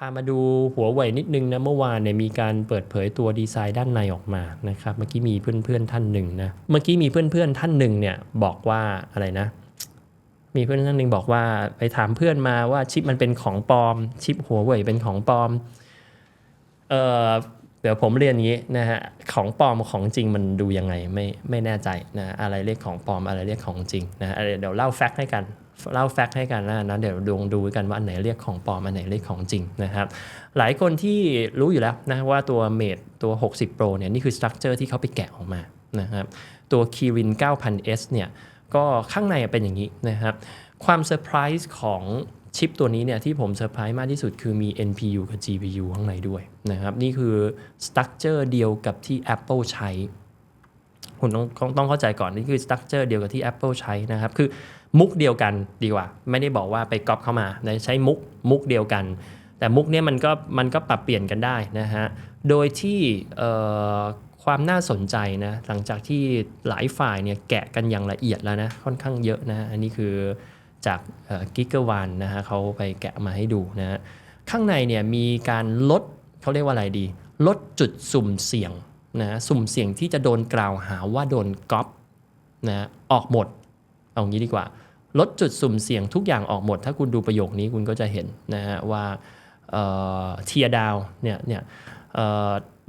พามาดูหัวเว่ยนิดนึงนะเมื่อวานเนี่ยมีการเปิดเผยตัวดีไซน์ด้านในออกมานะครับเมื่อกี้มีเพื่อนๆท่านหนึ่งนะเมื่อกี้มีเพื่อนๆท่านหนึ่งเนี่ยบอกว่าอะไรนะ มีเพื่อนท่านหนึ่งบอกว่าไปถามเพื่อนมาว่าชิปมันเป็นของปลอม ชิปหัวเว่ยเป็นของปลอมเออเดี๋ยวผมเรียนอย่างนี้นะฮะของปลอมของจริงมันดูยังไงไม่ไม่แน่ใจนะอะไรเรียกของปลอมอะไรเรียกของจริงนะอะเดี๋ยวเล่าแฟกต์ให้กัน เล่าแฟกต์ให้กันนะนะเดี๋ยวดวงดูกันว่าอันไหนเรียกของปลอมอันไหนเรียกของจริงนะครับ หลายคนที่รู้อยู่แล้วนะว่าตัวเมดตัว 60 Pro เนี่ยนี่คือสตรัคเจอร์ที่เขาไปแกะออกมานะครับตัว Kirin 9000S เนี่ยก็ข้างในเป็นอย่างนี้นะครับ ความเซอร์ไพรส์ของชิปตัวนี้เนี่ยที่ผมเซอร์ไพรส์มากที่สุดคือมี NPU กับ GPU ข้างในด้วยนะครับ นี่คือสตรัคเจอร์เดียวกับที่ Apple ใช้ คุณต้องต้องต้องเข้าใจก่อน นี่คือสตรัคเจอร์เดียวกับที่ Apple ใช้นะครับ คือ มุกเดียวกันดีกว่า ไม่ได้บอกว่าไปก๊อปเข้ามาใช้มุกมุกเดียวกัน แต่มุกเนี้ยมันก็มันก็ปรับเปลี่ยนกันได้นะฮะโดยที่ความน่าสนใจนะหลังจากที่หลายฝ่ายเนี่ยแกะกันอย่างละเอียดแล้วนะค่อนข้างเยอะนะอันนี้คือจากกิกเกอร์วันนะฮะเขาไปแกะมาให้ดูนะฮะข้างในเนี่ยมีการลดเขาเรียกว่าอะไรดี ลดจุดสุ่มเสี่ยงนะสุ่มเสี่ยงที่จะโดนกล่าวหาว่าโดนก๊อปนะออกหมด เอางี้ดีกว่า ลดจุดสุ่มเสี่ยงทุกอย่างออกหมด ถ้าคุณดูประโยคนี้คุณก็จะเห็นนะฮะว่าเทียดาวเนี่ยเนี่ย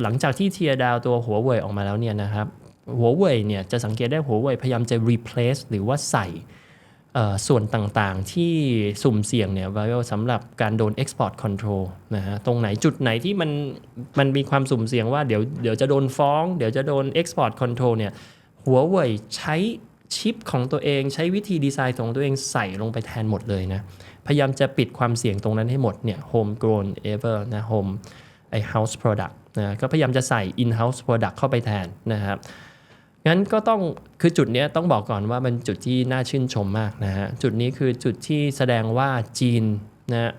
หลังจากที่เทียดาวตัวหัวเว่ยออกมาแล้วเนี่ยนะครับหัวเว่ยเนี่ยจะสังเกตได้หัวเว่ยพยายามจะ replace หรือว่าใส่ส่วนต่างๆที่สุ่มเสี่ยงเนี่ยไว้สำหรับการโดน export control นะฮะตรงไหนจุดไหนที่มันมันมีความสุ่มเสี่ยงว่าเดี๋ยวเดี๋ยวจะโดนฟ้อง เดี๋ยวจะโดน export control เนี่ยหัวเว่ยใช้ ชิปของตัวเองใช้วิธีดีไซน์ของตัวเองใส่ลงไปแทนหมดเลยนะ พยายามจะปิดความเสี่ยงตรงนั้นให้หมดเนี่ย home grown ever นะ home ไอ house product นะก็พยายามจะใส่ in house product เข้าไปแทนนะครับงั้นก็ต้องคือจุดนี้ต้องบอกก่อนว่ามันจุดที่น่าชื่นชมมากนะฮะจุดนี้คือจุดที่แสดงว่าจีนนะ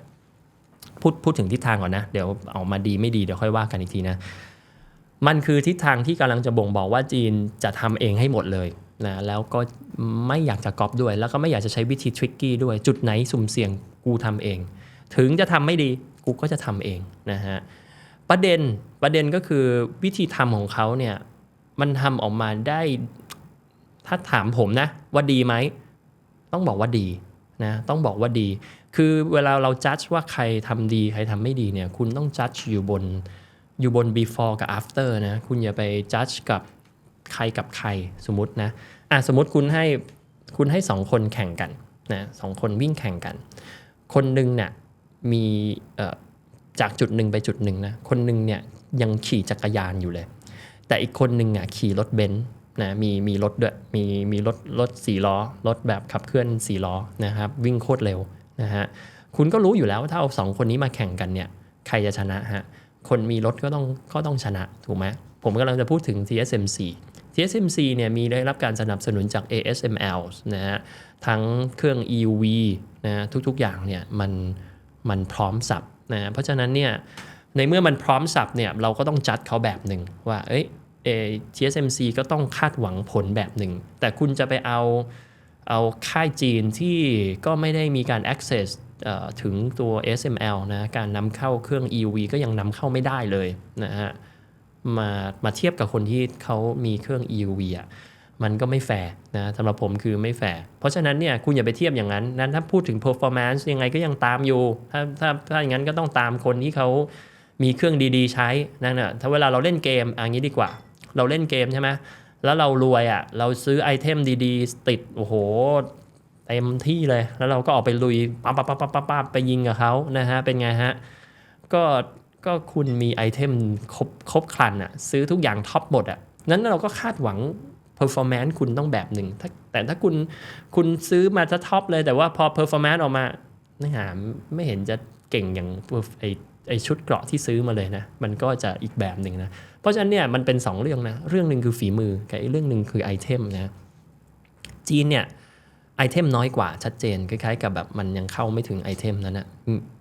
พูดพูดถึงทิศทางก่อนนะ เดี๋ยวออกมาดีไม่ดีเดี๋ยวค่อยว่ากันอีกทีนะ มันคือทิศทางที่กำลังจะบ่งบอกว่าจีนจะทำเองให้หมดเลย นะแล้วก็ไม่อยากจะก๊อปด้วย แล้วก็ไม่อยากจะใช้วิธีทริกกี้ด้วย จุดไหนสุ่มเสี่ยงกูทำเอง ถึงจะทำไม่ดีกูก็จะทำเองนะฮะประเด็นประเด็นก็คือวิธีทำของเขาเนี่ยมันทำออกมาได้ถ้าถามผมนะว่าดีไหมต้องบอกว่าดีนะต้องบอกว่าดี คือเวลาเราจัดว่าใครทำดีใครทำไม่ดีเนี่ยคุณต้องจัดอยู่บนอยู่บน before กับ after นะคุณอย่าไปจัดกับ ใครกับใครสมมตินะอะสมมติคุณให้คุณให้สองคนแข่งกันนะสองคนวิ่งแข่งกัน คนหนึ่งเนี่ยมีจากจุดหนึ่งไปจุดหนึ่งนะคนหนึ่งเนี่ยยังขี่จักรยานอยู่เลย แต่อีกคนหนึ่งอะขี่รถเบนซ์นะมีมีรถด้วยมีมีรถรถสี่ล้อรถแบบขับเคลื่อนสี่ล้อนะครับวิ่งโคตรเร็วนะฮะคุณก็รู้อยู่แล้วว่าถ้าเอาสองคนนี้มาแข่งกันเนี่ยใครจะชนะฮะคนมีรถก็ต้องก็ต้องชนะถูกไหมผมกำลังจะพูดถึง TSMC TSMC เนี่ยมีได้รับการสนับสนุนจาก ASML นะฮะทั้งเครื่อง EUV นะทุกๆอย่างเนี่ยมันมันพร้อมสับนะเพราะฉะนั้นเนี่ยในเมื่อมันพร้อมสับเนี่ยเราก็ต้องจัดเขาแบบหนึ่งว่าเอ้ยเอ TSMC ก็ต้องคาดหวังผลแบบหนึ่ง แต่คุณจะไปเอาเอาค่ายจีนที่ก็ไม่ได้มีการ access ถึงตัว SML นะการนำเข้าเครื่อง EUV ก็ยังนำเข้าไม่ได้เลยนะฮะ มามาเทียบกับคนที่เขามีเครื่อง EUV อะมันก็ไม่แฟร์นะสำหรับผมคือไม่แฟร์เพราะฉะนั้นเนี่ยคุณอย่าไปเทียบอย่างนั้นนั้นถ้าพูดถึง performance ยังไงก็ยังตามอยู่ ถ้าถ้าถ้าอย่างนั้นก็ต้องตามคนที่เขามีเครื่องดีๆ ใช้นั่นน่ะถ้าเวลาเราเล่นเกมอย่างนี้ดีกว่า เราเล่นเกมใช่ไหมแล้วเรารวยอะ่ะเราซื้อไอเทมดีๆ ติดโอ้โหเต็มที่เลย แล้วเราก็ออกไปลุยปั๊บปั๊บปั๊บปั๊บปั๊บไปยิงกับเขานะฮะเป็นไงฮะก็ ก็คุณมีไอเทมครบครบครันอะซื้อทุกอย่างท็อปหมดอะนั้นเราก็คาดหวัง performance คุณต้องแบบหนึ่งแต่ถ้าคุณคุณซื้อมาจะท็อปเลยแต่ว่าพอ performance ออกมาเนื้อหาไม่เห็นจะเก่งอย่างไอไอชุดเกราะที่ซื้อมาเลยนะมันก็จะอีกแบบหนึ่งนะเพราะฉะนั้นเนี่ยมันเป็น 2 เรื่องนะเรื่องหนึ่งคือฝีมือกับอีกเรื่องหนึ่งคือไอเทมนะจีนเนี่ย ไอเทมน้อยกว่าชัดเจนคล้ายๆ กับแบบมันยังเข้าไม่ถึงไอเทมนั้นนะ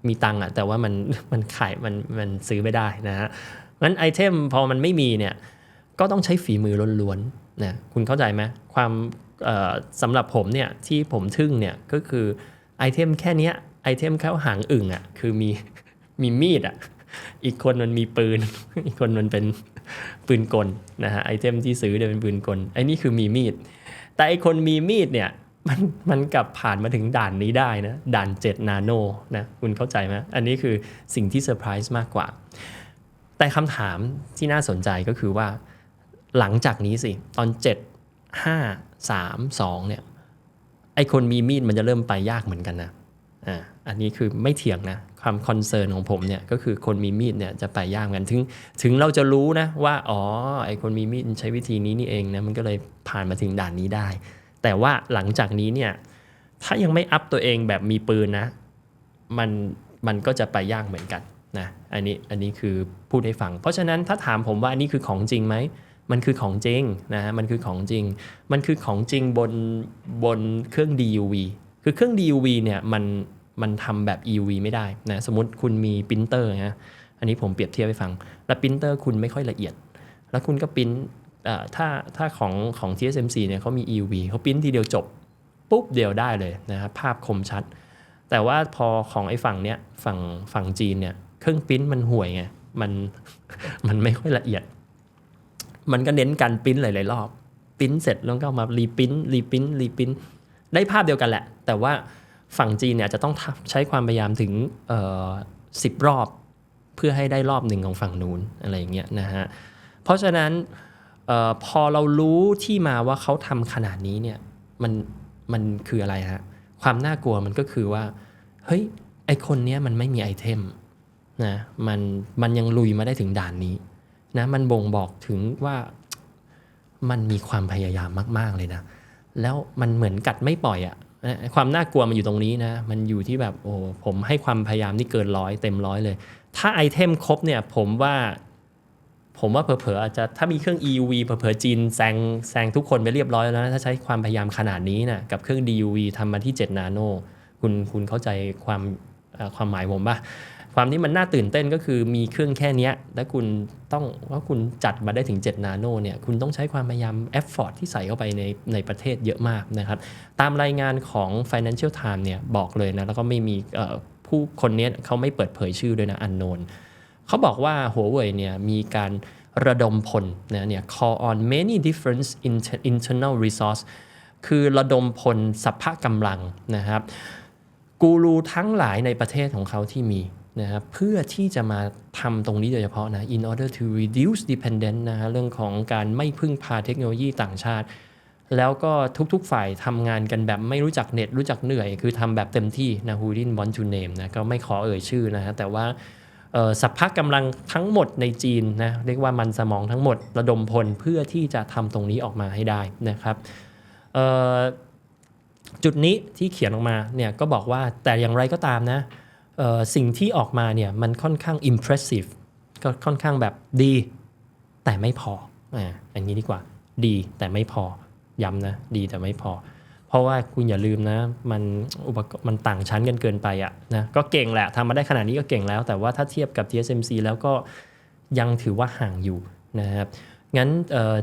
มีตังอะแต่ว่ามันมันขายมันมันซื้อไม่ได้นะฮะงั้นไอเทมพอมันไม่มีเนี่ยก็ต้องใช้ฝีมือล้วนๆนะคุณเข้าใจไหมความสำหรับผมเนี่ยที่ผมทึ่งเนี่ยก็คือไอเทมแค่นี้ไอเทมแค่หางอึ่งอะ่ะคือมีมีมีดอะอีกคนมันมีปืน อีกคนมันเป็นปืนกลนะฮะไอเทมที่ซื้อเนี่ยเป็นปืนกลไอนี่คือมีมีด แต่ไอคนมีมีดเนี่ย มันมันกลับผ่านมาถึงด่านนี้ได้นะ ด่าน 7 นาโนนะคุณเข้าใจไหมอันนี้คือสิ่งที่เซอร์ไพรส์มากกว่า แต่คำถามที่น่าสนใจก็คือว่า หลังจากนี้สิ ตอน 7 5 3 2เนี่ยไอคนมีมีดมันจะเริ่มไปยากเหมือนกันนะอ่าอันนี้คือไม่เถียงนะความคอนเซิร์นของผมเนี่ยก็คือคนมีมีดเนี่ยจะไปยากกันถึงถึงเราจะรู้นะว่า อ๋อไอคนมีมีดใช้วิธีนี้นี่เองนะมันก็เลยผ่านมาถึงด่านนี้ได้ แต่ว่าหลังจากนี้เนี่ยถ้ายังไม่อัพตัวเองแบบมีปืนนะ มันมันก็จะไปยากเหมือนกันนะอันนี้อันนี้คือพูดให้ฟัง เพราะฉะนั้นถ้าถามผมว่าอันนี้คือของจริงไหมมันคือของจริงนะฮะมันคือของจริง มันคือของจริงบนบนเครื่อง DUV คือเครื่อง DUV เนี่ยมันมันทำแบบ EUV ไม่ได้นะสมมติคุณมีปรินเตอร์นะอันนี้ผมเปรียบเทียบให้ฟัง แล้วปรินเตอร์คุณไม่ค่อยละเอียด แล้วคุณก็ปริ้น ถ้าถ้าของของ TSMC เนี่ยเขามี EUV เขาปิ้นทีเดียวจบ ปุ๊บเดียวได้เลยนะครับภาพคมชัด แต่ว่าพอของไอ้ฝั่งเนี้ยฝั่งฝั่งจีนเนี่ยเครื่องปิ้นมันห่วยไงมันมันไม่ค่อยละเอียด มันก็เน้นการปิ้นหลายๆรอบปิ้นเสร็จแล้วก็มารีปิ้นรีปิ้นรีปิ้นได้ภาพเดียวกันแหละ แต่ว่าฝั่งจีนเนี่ยจะต้องใช้ความพยายามถึงสิบรอบ เพื่อให้ได้รอบหนึ่งของฝั่งนู้นอะไรอย่างเงี้ยนะฮะเพราะฉะนั้น ออพอเรารู้ที่มาว่าเขาทำขนาดนี้เนี่ยมันมันคืออะไรฮะความน่ากลัวมันก็คือว่าเฮ้ยไอคนเนี้ยมันไม่มีไอเทมนะมันมันยังลุยมาได้ถึงด่านนี้นะมันบ่งบอกถึงว่ามันมีความพยายามมาก ๆ เลยนะ แล้วมันเหมือนกัดไม่ปล่อยอะ่ะความน่ากลัวมันอยู่ตรงนี้นะ มันอยู่ที่แบบโอ้ผมให้ความพยายามนี่เกินร้อยเต็มร้อยเลย ถ้าไอเทมครบเนี่ยผมว่า ผมว่าเผลอๆอาจจะถ้ามีเครื่อง EUV เผลอๆจีนแซงแซงทุกคนไปเรียบร้อยแล้วนะ ถ้าใช้ความพยายามขนาดนี้นะกับเครื่อง DUV ทำมาที่ 7 นาโน คุณคุณเข้าใจความความหมายผมปะความที่มันน่าตื่นเต้นก็คือมีเครื่องแค่นี้แล้วคุณต้องว่าคุณจัดมาได้ถึง 7 นาโนเนี่ยคุณต้องใช้ความพยายามเอฟฟอร์ที่ใส่เข้าไปในในประเทศเยอะมากนะครับ ตามรายงานของ Financial Times เนี่ยบอกเลยนะ แล้วก็ไม่มีผู้คนนี้เขาไม่เปิดเผยชื่อด้วยนะอันโนน เขาบอกว่าหัวเว่ยเนี่ยมีการระดมพลนะเนี่ย call on many different internal resource คือระดมพลสัพพะกำลังนะครับกูรูทั้งหลายในประเทศของเขาที่มีนะครับเพื่อที่จะมาทำตรงนี้โดยเฉพาะนะ in order to reduce dependence นะฮะเรื่องของการไม่พึ่งพาเทคโนโลยีต่างชาติ แล้วก็ทุกๆฝ่ายทำงานกันแบบไม่รู้จักเน็ต รู้จักเหนื่อย คือทำแบบเต็มที่นะ who didn't want to name นะก็ไม่ขอเอ่ยชื่อนะฮะแต่ว่า สัพพะกำลังทั้งหมดในจีนนะเรียกว่ามันสมองทั้งหมดระดมพลเพื่อที่จะทำตรงนี้ออกมาให้ได้นะครับจุดนี้ที่เขียนออกมาเนี่ยก็บอกว่าแต่อย่างไรก็ตามนะสิ่งที่ออกมาเนี่ยมันค่อนข้าง impressive ก็ค่อนข้างแบบดี แต่ไม่พออ่าอันนี้ดีกว่าดีแต่ไม่พอย้ำนะดีแต่ไม่พอ เพราะว่าคุณอย่าลืมนะ มันอุปกรณ์มันต่างชั้นกันเกินไปอะนะก็เก่งแหละทำมาได้ขนาดนี้ก็เก่งแล้ว แต่ว่าถ้าเทียบกับ TSMC แล้วก็ยังถือว่าห่างอยู่นะครับงั้น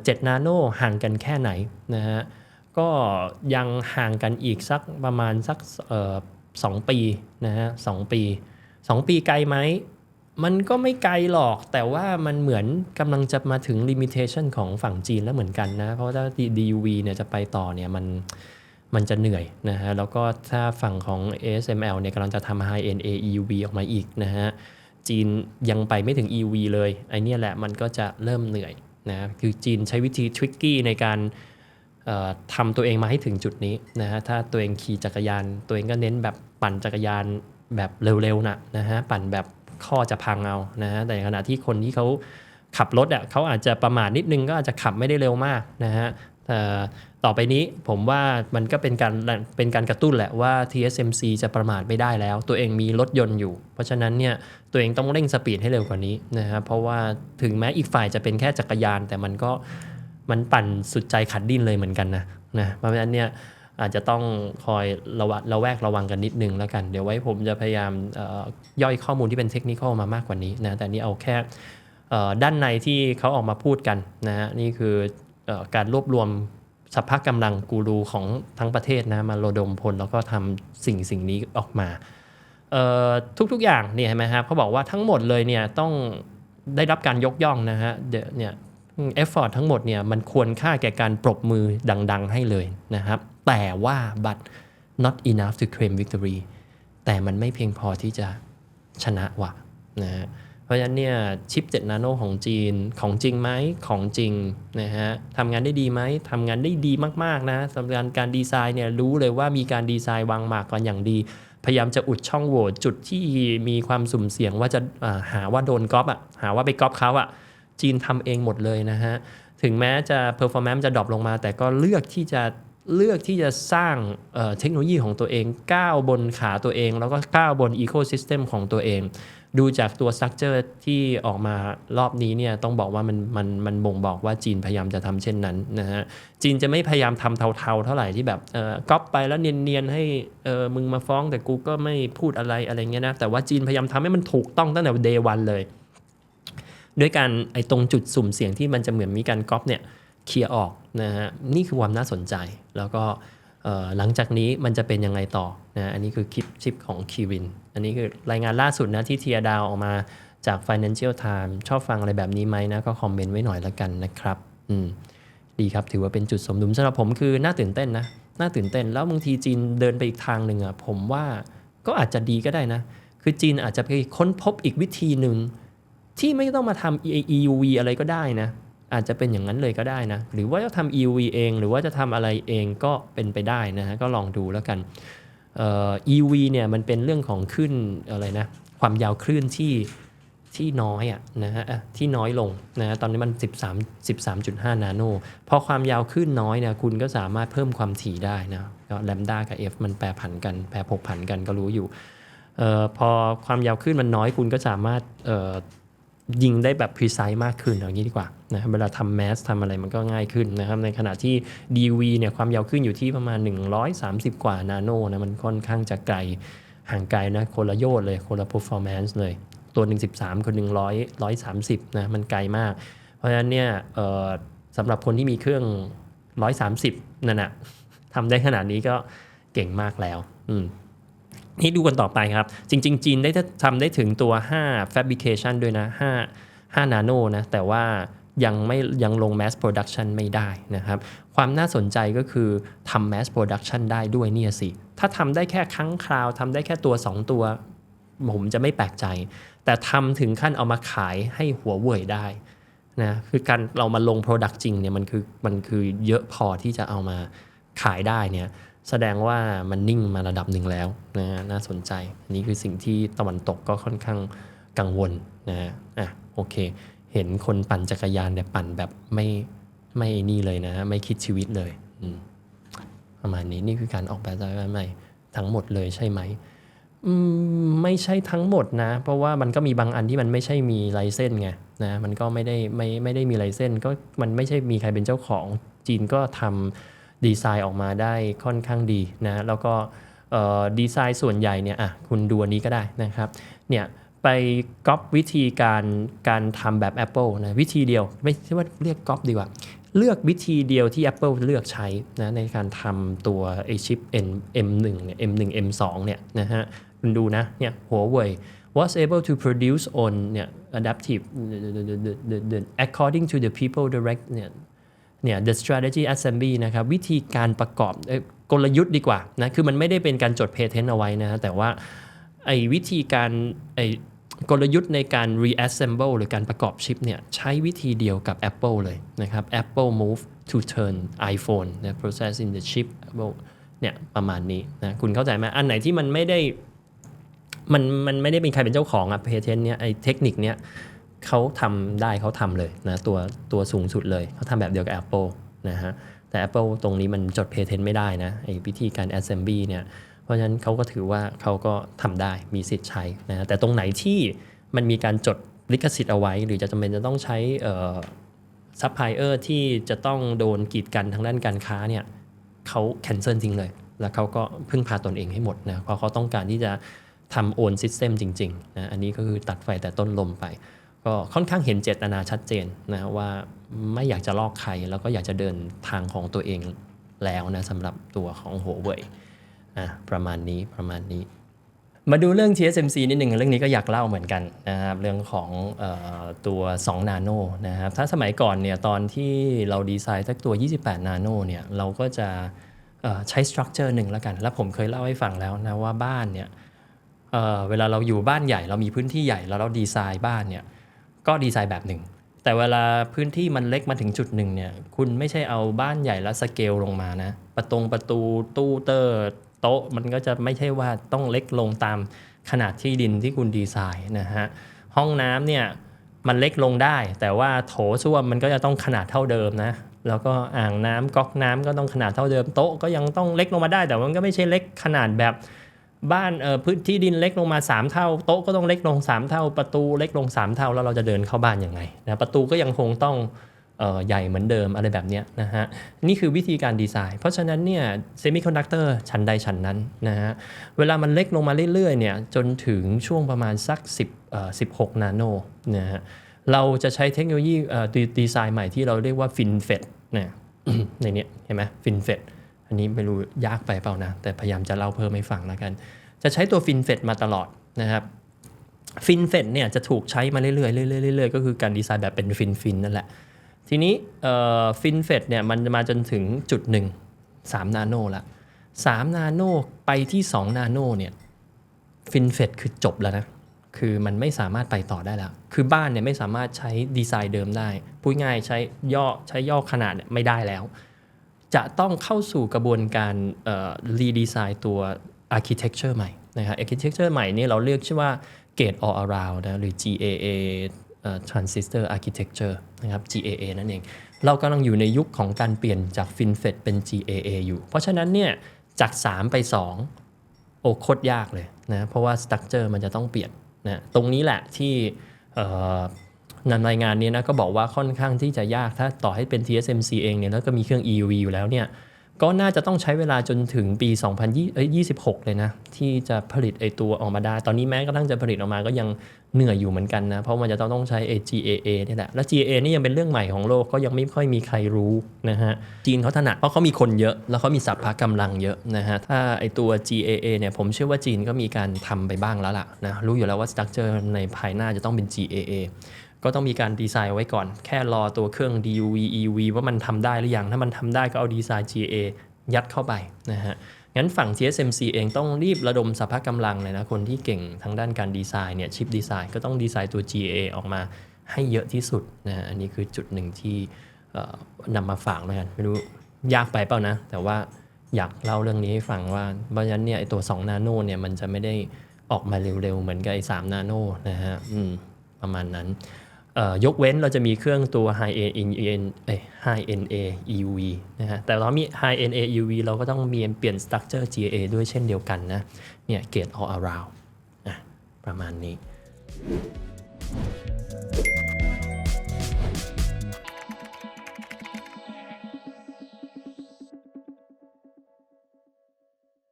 เจ็ดนาโนห่างกันแค่ไหนนะฮะก็ยังห่างกันอีกสักประมาณสักสองปีนะฮะสองปีสองปีไกลไหมมันก็ไม่ไกลหรอกแต่ว่ามันเหมือนกำลังจะมาถึงลิมิเ t ชันของฝั่งจีนแล้วเหมือนกันนะ เพราะถ้า DUV เนี่ยจะไปต่อเนี่ยมัน มันจะเหนื่อยนะฮะแล้วก็ถ้าฝั่งของ ASML เนี่ยกำลังจะทำ High End AEUV ออกมาอีกนะฮะจีนยังไปไม่ถึง EUV เลยไอเนี้ยแหละมันก็จะเริ่มเหนื่อยนะคือจีนใช้วิธีทริกกี้ในการทำตัวเองมาให้ถึงจุดนี้นะฮะถ้าตัวเองขี่จักรยาน ตัวเองก็เน้นแบบปั่นจักรยานแบบเร็วๆนะนะฮะปั่นแบบข้อจะพังเอานะฮะแต่ขณะที่คนที่เขาขับรถอะเขาอาจจะประมาทนิดนึงก็อาจจะขับไม่ได้เร็วมากนะฮะแต่อไปนี้ผมว่ามันก็เป็นการเป็นการกระตุ้นแหละว่า TSMC จะประมาทไม่ได้แล้ว ตัวเองมีรถยนต์อยู่ เพราะฉะนั้นเนี่ยตัวเองต้องเร่งสปีดให้เร็วกว่านี้นะฮะเพราะว่าถึงแม้อีกฝ่ายจะเป็นแค่จักรยาน แต่มันก็มันปั่นสุดใจขัดดิ้นเลยเหมือนกันนะนะเพราะฉะนั้นเนี่ยอาจจะต้องคอยระวัดระแวกระวังกันนิดนึงแล้วกัน เดี๋ยวไว้ผมจะพยายามย่อยข้อมูลที่เป็นเทคนิคมามากกว่านี้นะแต่นี่เอาแค่ด้านในที่เขาออกมาพูดกันนะฮะนี่คือการรวบรวม สภาพกำลังกูรูของทั้งประเทศนะมาโลดมพลแล้วก็ทำสิ่งสิ่งนี้ออกมาทุกๆอย่างเนี่ยเห็นไหมครับเขาบอกว่าทั้งหมดเลยเนี่ยต้องได้รับการยกย่องนะฮะเนี่ยเอฟฟอร์ทั้งหมดเนี่ยมันควรค่าแก่การปรบมือดังๆให้เลยนะครับ แต่ว่า but not enough to claim victory แต่มันไม่เพียงพอที่จะชนะว่ะนะฮะ เพราะฉะนั้นเนี่ยชิป7นาโนของจีนของจริงไหมของจริงนะฮะทำงานได้ดีไหมทำงานได้ดีมากๆนะสำหรับการดีไซน์เนี่ยรู้เลยว่ามีการดีไซน์วางหมากกันอย่างดี พยายามจะอุดช่องโหว่จุดที่มีความสุ่มเสี่ยงว่าจะาหาว่าโดนก๊อปอะหาว่าไปก๊อปเขาอะจีนทำเองหมดเลยนะฮะถึงแม้จะ performance จะดรอปลงมา แต่ก็เลือกที่จะเลือกที่จะสร้างเอ่อเทคโนโลยีของตัวเองก้าวบนขาตัวเอง แล้วก็ก้าวบน ecosystem ของตัวเอง ดูจากตัว structure ที่ออกมารอบนี้เนี่ยต้องบอกว่ามันมันมันบ่งบอกว่าจีนพยายามจะทำเช่นนั้นนะฮะจีนจะไม่พยายามทำเทาๆเท่าไหร่ที่แบบเออก๊อปไปแล้วเนียนๆให้เออมึงมาฟ้องแต่กูก็ไม่พูดอะไรอะไรเงี้ยนะแต่ว่าจีนพยายามทำให้มันถูกต้องตั้งแต่ day one เลย ด้วยการไอ้ตรงจุดสุ่มเสี่ยงที่มันจะเหมือนมีการก๊อปเนี่ยเคลียร์ออกนะฮะนี่คือความน่าสนใจแล้วก็ หลังจากนี้มันจะเป็นยังไงต่อนะอันนี้คือคลิปชิปของคีวิน อันนี้คือรายงานล่าสุดนะที่เทียดาวออกมาจาก Financial Times ชอบฟังอะไรแบบนี้ไหมนะก็คอมเมนต์ไว้หน่อยละกันนะครับอืมดีครับ ถือว่าเป็นจุดสมดุลสำหรับผมคือน่าตื่นเต้นนะน่าตื่นเต้นแล้วบางทีจีนเดินไปอีกทางหนึ่งอะผมว่าก็อาจจะดีก็ได้นะ คือจีนอาจจะไปค้นพบอีกวิธีหนึ่งที่ไม่ต้องมาทำ EUV อะไรก็ได้นะ อาจจะเป็นอย่างนั้นเลยก็ได้นะ หรือว่าจะทำ EUV เอง หรือว่าจะทำอะไรเองก็เป็นไปได้นะฮะ ก็ลองดูแล้วกันเอ่อ EUV เนี่ยมันเป็นเรื่องของคลื่นอะไรนะ ความยาวคลื่นที่ที่น้อยอะนะฮะที่น้อยลงนะฮะตอนนี้มัน 13 13.5 นาโน พอความยาวคลื่นน้อยเนี่ยคุณก็สามารถเพิ่มความถี่ได้นะก็แลมด้ากับ F มันแปรผันกัน แปรผกผันกันก็รู้อยู่เออพอความยาวคลื่นมันน้อยคุณก็สามารถเอ่อ ยิงได้แบบ precise มากขึ้นอย่างนี้ดีกว่านะครับเวลาทำแมสทำอะไรมันก็ง่ายขึ้นนะครับในขณะที่ DV เนี่ยความยาวคลื่นอยู่ที่ประมาณ 130 กว่านาโนนะมันค่อนข้างจะไกลห่างไกลนะคนละโยชน์เลยคนละ performance เลย ตัว 113 คน 100 130 นะมันไกลมาก เพราะฉะนั้นเนี่ยสำหรับคนที่มีเครื่อง 130 นั่นนะทำได้ขนาดนี้ก็เก่งมากแล้ว อืม นี่ดูกันต่อไปครับ จริง ๆ จีนได้ทำได้ถึงตัว 5 fabrication ด้วยนะ 5 5 นาโนนะ แต่ว่ายังไม่ยังลง mass production ไม่ได้นะครับ ความน่าสนใจก็คือทำ mass production ได้ด้วยเนี่ยสิ ถ้าทำได้แค่ครั้งคราวทำได้แค่ตัว 2 ตัว ผมจะไม่แปลกใจ แต่ทำถึงขั้นเอามาขายให้หัวเว่ยได้นะคือการเรามาลง Product จริงเนี่ยมันคือมันคือเยอะพอที่จะเอามาขายได้เนี่ย แสดงว่ามันนิ่งมาระดับหนึ่งแล้วนะน่าสนใจ อันนี้คือสิ่งที่ตะวันตกก็ค่อนข้างกังวลนะอะโอเค เห็นคนปั่นจักรยานเนี่ยปั่นแบบไม่ไม่นี่เลยนะ ไม่คิดชีวิตเลยประมาณนี้นี่คือการออกแบบจักรยานใหม่ทั้งหมดเลยใช่ไหมไม่ใช่ทั้งหมดนะ เพราะว่ามันก็มีบางอันที่มันไม่ใช่มีไลเซนส์ไงนะมันก็ไม่ได้ไม่ไม่ได้มีไลเซนส์ก็มันไม่ใช่มีใครเป็นเจ้าของจีนก็ทำ ดีไซน์ออกมาได้ค่อนข้างดีนะแล้วก็ดีไซน์ส่วนใหญ่เนี่ยอะคุณดูอันนี้ก็ได้นะครับเนี่ยไปก๊อปวิธีการการทำแบบ Apple นะวิธีเดียวไม่ใช่ว่าเรียกก๊อปดีกว่า เลือกวิธีเดียวที่ Apple เลือกใช้นะในการทำตัวไอชิป N M1 เนี่ย M1 M2 เนี่ยนะฮะคุณดูนะเนี่ยหัวเว่ย was able to produce on เนี่ย adaptive the, the, the, the, the, according to the people direct เนี่ย เนี่ย the strategy assembly นะครับวิธีการประกอบกลยุทธ์ดีกว่านะคือมันไม่ได้เป็นการจด patent เอาไว้นะฮะแต่ว่าไอ้วิธีการไอ้กลยุทธ์ในการ reassemble หรือการประกอบชิปเนี่ยใช้วิธีเดียวกับ Apple เลยนะครับ Apple move to turn iPhone นะ process in the chip เนี่ยประมาณนี้นะคุณเข้าใจไหมอันไหนที่มันไม่ได้มันมันไม่ได้เป็นใครเป็นเจ้าของอะเพเทนเนี่ยไอเทคนิคเนี้ย เขาทำได้เขาทำเลยนะตัวตัวสูงสุดเลยเขาทำแบบเดียวกับ Apple นะฮะแต่ Apple ตรงนี้มันจดเพเทนไม่ได้นะไอวิธีการ assembly เนี่ยเพราะฉะนั้นเขาก็ถือว่าเขาก็ทำได้มีสิทธิ์ใช้นะแต่ตรงไหนที่มันมีการจดลิขสิทธิ์เอาไว้ หรือจะจำเป็นจะต้องใช้ซัพพลายเออร์ที่จะต้องโดนกีดกันทางด้านการค้าเนี่ยเขาแคนเซิลทิ้งเลย แล้วเขาก็พึ่งพาตนเองให้หมดนะเพราะเขาต้องการที่จะทำโอนซิสเต็มจริงๆนะอันนี้ก็คือตัดไฟแต่ต้นลมไป ก็ค่อนข้างเห็นเจตนาชัดเจนนะว่าไม่อยากจะลอกใคร แล้วก็อยากจะเดินทางของตัวเองแล้วนะสำหรับตัวของหัวเว่ยอะประมาณนี้ประมาณนี้ มาดูเรื่อง TSMC นิดหนึ่งเรื่องนี้ก็อยากเล่าเหมือนกันนะครับเรื่องของออตัว2นาโนนะครับถ้าสมัยก่อนเนี่ยตอนที่เราดีไซน์สักตัว 28 นาโนเนี่ยเราก็จะใช้สตรัคเจอร์หนึ่งแล้วกัน แล้วผมเคยเล่าให้ฟังแล้วนะว่าบ้านเนี่ยเเวลาเราอยู่บ้านใหญ่เรามีพื้นที่ใหญ่แล้วเราดีไซน์บ้านเนี่ย ก็ดีไซน์แบบหนึ่ง แต่เวลาพื้นที่มันเล็กมาถึงจุดหนึ่งเนี่ย คุณไม่ใช่เอาบ้านใหญ่แล้วสเกลลงมานะ ประตงประตูตู้เตอร์โต๊ะมันก็จะไม่ใช่ว่าต้องเล็กลงตามขนาดที่ดินที่คุณดีไซน์นะฮะ ห้องน้ำเนี่ยมันเล็กลงได้ แต่ว่าโถส้วมมันก็จะต้องขนาดเท่าเดิมนะ แล้วก็อ่างน้ำก๊อกน้ำก็ต้องขนาดเท่าเดิมโต๊ะก็ยังต้องเล็กลงมาได้ แต่มันก็ไม่ใช่เล็กขนาดแบบ บ้านเออพื้นที่ดินเล็กลงมา 3 เท่า โต๊ะก็ต้องเล็กลง 3 เท่า ประตูเล็กลง 3 เท่า แล้วเราจะเดินเข้าบ้านยังไงนะประตูก็ยังคงต้องเอ่อใหญ่เหมือนเดิมอะไรแบบนี้นะฮะนี่คือวิธีการดีไซน์ เพราะฉะนั้นเนี่ยเซมิคอนดักเตอร์ชั้นใดชั้นนั้นนะฮะเวลามันเล็กลงมาเรื่อยๆเนี่ยจนถึงช่วงประมาณสัก 10เอ่อ16 นาโนนะฮะเราจะใช้เทคโนโลยีเอ่อดีไซน์ใหม่ที่เราเรียกว่า FinFET นะในนี้เห็นไหม FinFET อันนี้ไม่รู้ยากไปเปล่านะ แต่พยายามจะเล่าเพิ่มให้ฟังแล้วกัน จะใช้ตัว FinFET มาตลอดนะครับฟินเฟดเนี่ยจะถูกใช้มาเรื่อยๆเรื่อยๆเรื่อยๆก็คือการดีไซน์แบบเป็นฟินฟินนั่นแหละ ทีนี้ฟินเฟดเนี่ยมันมาจนถึงจุดหนึ่ง3นาโนละ3นาโนไปที่2นาโนเนี่ยฟินเฟดคือจบแล้วนะคือมันไม่สามารถไปต่อได้แล้ว คือบ้านเนี่ยไม่สามารถใช้ดีไซน์เดิมได้พูดง่ายใช้ย่อใช้ย่อขนาดไม่ได้แล้ว จะต้องเข้าสู่กระบวนการรีดีไซน์ตัว architecture ใหม่นะครับ architecture ใหม่นี่เราเรียกชื่อว่า gate all around นะหรือ GAA transistor architecture นะครับ GAA นั่นเอง เรากำลังอยู่ในยุคของการเปลี่ยนจาก FinFET เป็น GAA อยู่ เพราะฉะนั้นเนี่ยจาก 3 ไป 2 โอ้โคตรยากเลยนะเพราะว่า structure มันจะต้องเปลี่ยนนะตรงนี้แหละที่ นำรายงานนี้นะก็บอกว่าค่อนข้างที่จะยากถ้าต่อให้เป็น TSMC เองเนี่ยแล้วก็มีเครื่อง EUV อยู่แล้วเนี่ยก็น่าจะต้องใช้เวลาจนถึงปี 2026 เลยนะ ที่จะผลิตไอตัวออกมาได้ ตอนนี้แม้กระทั่งจะผลิตออกมาก็ยังเหนื่อยอยู่เหมือนกันนะ เพราะมันจะต้องต้องใช้ GAA นี่แหละ และ GAA นี่ยังเป็นเรื่องใหม่ของโลกก็ยังไม่ค่อยมีใครรู้นะฮะ จีนเขาถนัดเพราะเขามีคนเยอะ แล้วเขามีสัพพะกำลังเยอะนะฮะ ถ้าไอตัว GAA เนี่ยผมเชื่อว่าจีนก็มีการทำไปบ้างแล้วล่ะนะรู้อยู่แล้วว่าสตรัคเจอร์ในภายหน้าจะต้องเป็น GAA ก็ต้องมีการดีไซน์ไว้ก่อน แค่รอตัวเครื่อง DUV EV ว่ามันทำได้หรือยัง ถ้ามันทำได้ก็เอาดีไซน์ GA ยัดเข้าไปนะฮะงั้นฝั่ง TSMC เองต้องรีบระดมสภาพกำลังเลยนะ คนที่เก่งทางด้านการดีไซน์เนี่ยชิปดีไซน์ก็ต้องดีไซน์ตัว GA ออกมาให้เยอะที่สุดนะฮะอันนี้คือจุดหนึ่งที่นำมาฝากแล้วกันไม่รู้ยากไปเปล่านะ แต่ว่าอยากเล่าเรื่องนี้ให้ฟังว่าเพราะฉะนั้นเนี่ยไอตัว 2 นาโนเนี่ยมันจะไม่ได้ออกมาเร็วๆ เหมือนกับไอ3นาโนนะฮะอืมประมาณนั้น ยกเว้นเราจะมีเครื่องตัว high n n เอ high NA EUV นะฮะแต่ตอนมี high NA EUV เราก็ต้องมีเปลี่ยน structure GA ด้วยเช่นเดียวกันนะเนี่ย gate all around อะประมาณนี้